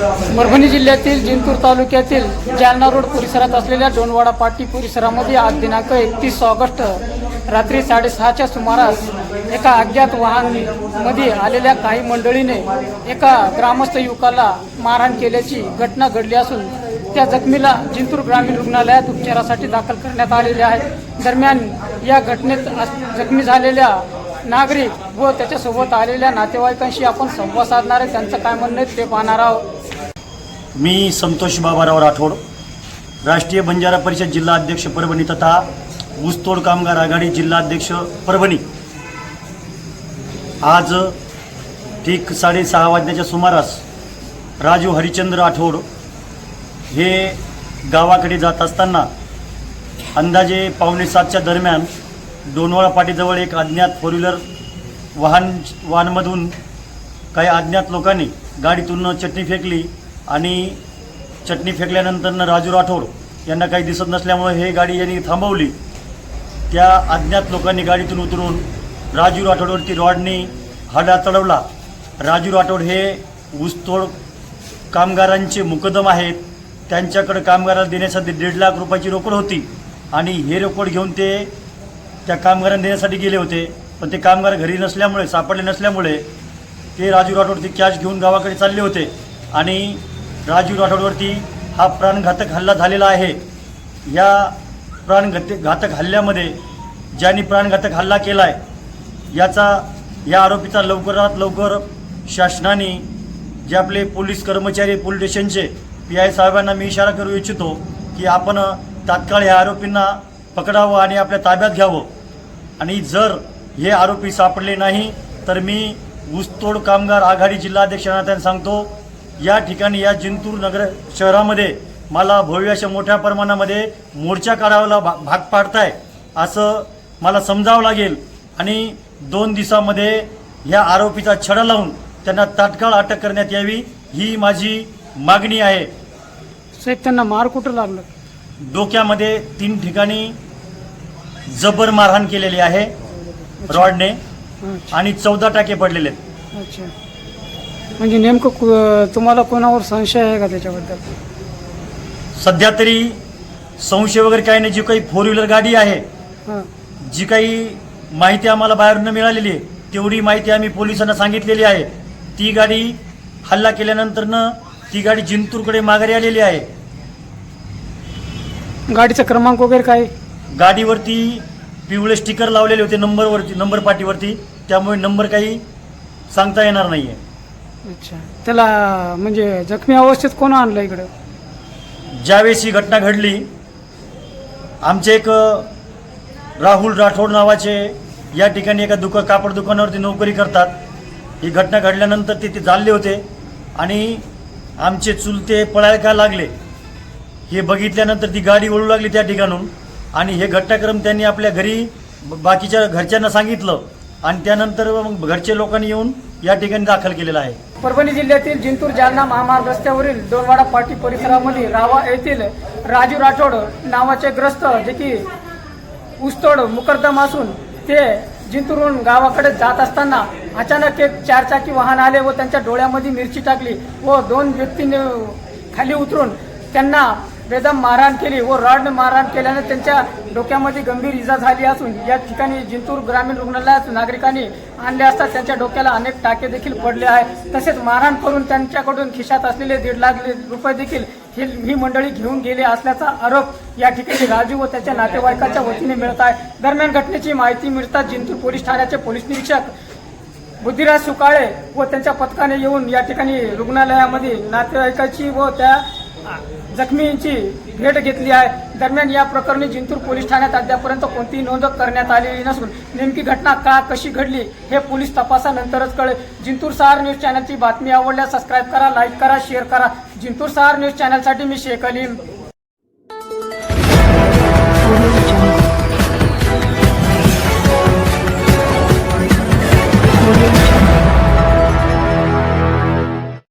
परभणी जिल्ह्यातील जिंतूर तालुक्यातील जालना रोड परिसरात असलेल्या डोनवाडा पाटी परिसरामध्ये आज दिनांक एकतीस ऑगस्ट रात्री साडेसहाच्या सुमारास एका अज्ञात वाहनमध्ये आलेल्या काही मंडळीने एका ग्रामस्थ युवकाला मारहाण केल्याची घटना घडली असून त्या जखमीला जिंतूर ग्रामीण रुग्णालयात उपचारासाठी दाखल करण्यात आलेले आहे दरम्यान या घटनेत अस- जखमी झालेल्या नागरिक व त्याच्यासोबत आलेल्या नातेवाईकांशी आपण संवाद साधणार आहे. त्यांचं काय म्हणणं आहे ते पाहणार आहोत. मी संतोष बाबाराव राठोड राष्ट्रीय बंजारा परिषद जिल्हा अध्यक्ष परभणी तथा ऊसतोड कामगार आघाडी जिल्हा अध्यक्ष परभणी. आज ठीक साडेसहा वाजण्याच्या सुमारास राजू हरिचंद्र राठोड हे गावाकडे जात असताना अंदाजे पावणे सातच्या दरम्यान डोनवाळा पाटीजवळ एक अज्ञात फोर व्हीलर वाहन वाहनमधून काही अज्ञात लोकांनी गाडीतून चटणी फेकली आणि चटणी फेकल्यानंतरनं राजू राठोड यांना काही दिसत नसल्यामुळे हे गाडी यांनी थांबवली. त्या अज्ञात लोकांनी गाडीतून उतरून राजू राठोडवरती रॉडनी हाडा चढवला. राजू राठोड हे ऊसतोड कामगारांचे मुकदम आहेत. त्यांच्याकडे कामगाराला देण्यासाठी दीड लाख रुपयाची रोकड होती आणि हे रोकड घेऊन ते त्या कामगारांना देण्यासाठी गेले होते. पण ते कामगार घरी नसल्यामुळे सापडले नसल्यामुळे ते राजू राठोडची कॅश घेऊन गावाकडे चालले होते. आणि राजीव राठोडवरती हा प्राणघातक हल्ला झालेला आहे. या प्राणघात घातक हल्ल्यामध्ये ज्यांनी प्राणघातक हल्ला केला आहे याचा या आरोपीचा लवकरात लवकर शासनाने जे आपले पोलीस कर्मचारी पोलीस स्टेशनचे पी आय साहेबांना मी इशारा करू इच्छितो की आपण तात्काळ ह्या आरोपींना पकडावं आणि आपल्या ताब्यात घ्यावं. आणि जर हे आरोपी सापडले नाही तर मी ऊसतोड कामगार आघाडी जिल्हाध्यक्षांना त्यांना सांगतो या ठिकाणी या जिंतूर नगर शहरामध्ये मला भव्य अशा मोठ्या प्रमाणामध्ये मोर्चा काढायला भा भाग पाडताय असं मला समजावं लागेल. आणि दोन दिवसामध्ये या आरोपीचा छडा लावून त्यांना तात्काळ अटक करण्यात यावी ही माझी मागणी आहे. साहेब त्यांना मार कुठं लागलं? डोक्यामध्ये तीन ठिकाणी जबर मारहाण केलेली आहे रॉडने आणि चौदा टाके पडलेले आहेत. अच्छा. म्हणजे नेमकं कु- तुम्हाला कोणावर संशय आहे का त्याच्याबद्दल? सध्या तरी संशय वगैरे काही नाही. जी काही फोर व्हीलर गाडी आहे हां. जी काही माहिती आम्हाला बाहेरून मिळालेली आहे तेवढी माहिती आम्ही पोलिसांना सांगितलेली आहे. ती गाडी हल्ला केल्यानंतरनं ती गाडी जिंतूरकडे माघारी आलेली आहे. गाडीचा क्रमांक वगैरे काय? गाडीवरती पिवळे स्टिकर लावलेले होते नंबरवरती नंबर पाटीवरती त्यामुळे नंबर काही सांगता येणार नाही आहे अच्छा. त्याला म्हणजे जखमी अवस्थेत कोण आणलं इकडं? ज्यावेळेस ही घटना घडली आमचे एक राहुल राठोड नावाचे या ठिकाणी एका दुका कापड दुकानावरती नोकरी करतात. ही घटना घडल्यानंतर ते ते चालले होते आणि आमचे चुलते पळायला का लागले हे बघितल्यानंतर ती गाडी वळू लागली त्या ठिकाणून. आणि हे घटनाक्रम त्यांनी आपल्या घरी ब- बाकीच्या घरच्यांना सांगितलं. आणि त्यानंतर मग घरचे लोकांनी येऊन या ठिकाणी दाखल केलेला आहे. परभणी जिल्ह्यातील जिंतूर जालना महामार्ग रस्त्यावरील दोनवाडा पाटी परिसरामध्ये रावा येथील राजू राठोड नावाचे ग्रस्त जे की ऊसतोड मुकर्दम असून ते जिंतूरहून गावाकडे जात असताना अचानक एक चारचाकी वाहन आले व त्यांच्या डोळ्यामध्ये मिरची टाकली व दोन व्यक्तींनी खाली उतरून त्यांना बेदम मारहाण केली. व रॉडने मारहाण केल्याने त्यांच्या डोक्यामध्ये गंभीर इजा झाली असून या ठिकाणी जिंतूर ग्रामीण रुग्णालयात नागरिकांनी आणले असता त्यांच्या डोक्याला अनेक टाके देखील पडले आहे तसेच मारहाण करून त्यांच्याकडून खिशात असलेले दीड लाख रुपये देखील ही ही मंडळी घेऊन गेली असल्याचा आरोप या ठिकाणी राजू व त्याच्या नातेवाईकाच्या वतीने मिळत आहे. दरम्यान घटनेची माहिती मिळताच जिंतूर पोलीस ठाण्याचे पोलीस निरीक्षक बुद्धिराज सुकाळे व त्यांच्या पथकाने येऊन या ठिकाणी रुग्णालयामध्ये नातेवाईकाची व त्या जखमींची भेट घेतली आहे. दरम्यान या प्रकरणी जिंतूर पोलीस ठाण्यात अद्यापर्यंत कोणतीही नोंद करण्यात आलेली नसून नेमकी घटना का कशी घडली हे पोलीस तपासानंतरच कळेल. जिंतूर सहार न्यूज चॅनलची बातमी आवडल्यास सबस्क्राईब करा लाईक करा शेअर करा. जिंतूर सहार न्यूज चॅनलसाठी मी शेख अलीम.